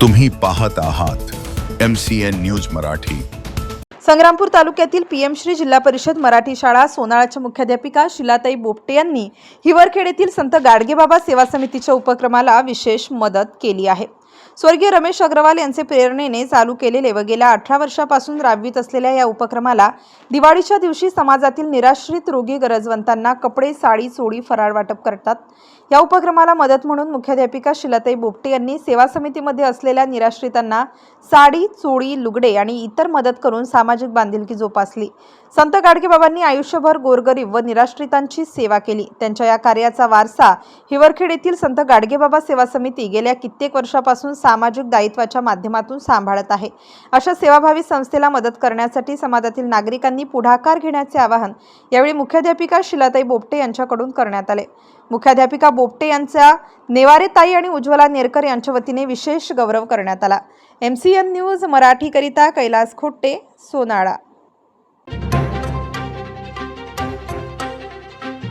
तुम्ही पाहत आहात M C N news Marathi. Sangrampur तालुक्यातील पीएम श्री जिल्हा परिषद मराठी शाळा सोनाळाच्या मुख्याध्यापिका शिलाताई बोपटे यांनी हिवरखेड येथील संत गाडगेबाबा सेवा समितीच्या उपक्रमाला विशेष मदत केली आहे. स्वर्गीय रमेश अग्रवाल यांचे प्रेरणेने चालू केलेले व गेल्या अठरा वर्षापासून राबवित असलेल्या या उपक्रमाला दिवाळीच्या दिवशी समाजातील निराश्रित रोगी गरजवंतांना कपडे साडी चोळी फराळ वाटप करतात. या उपक्रमाला मदत म्हणून मुख्याध्यापिका शिलाताई बोपटे यांनी सेवा समितीमध्ये असलेल्या निराश्रितांना साडी चोळी लुगडे आणि इतर मदत करून सामाजिक बांधिलकी जोपासली. संत गाडगेबाबांनी आयुष्यभर गोरगरीब व निराश्रितांची सेवा केली. त्यांच्या या कार्याचा वारसा हिवरखेड येथील संत गाडगेबाबा सेवा समिती गेल्या कित्येक वर्षापासून सामाजिक दायित्वाच्या माध्यमातून सांभाळत आहे. अशा सेवाभावी संस्थेला मदत करण्यासाठी समाजातील नागरिकांनी पुढाकार घेण्याचे आवाहन यावेळी मुख्याध्यापिका शिलाताई बोपटे यांच्याकडून करण्यात आले. मुख्याध्यापिका बोपटे यांचा नेवारेताई आणि उज्ज्वला नेरकर यांच्या वतीने विशेष गौरव करण्यात आला. एम सी एन न्यूज मराठीकरिता कैलास खोट्टे सोनाळा.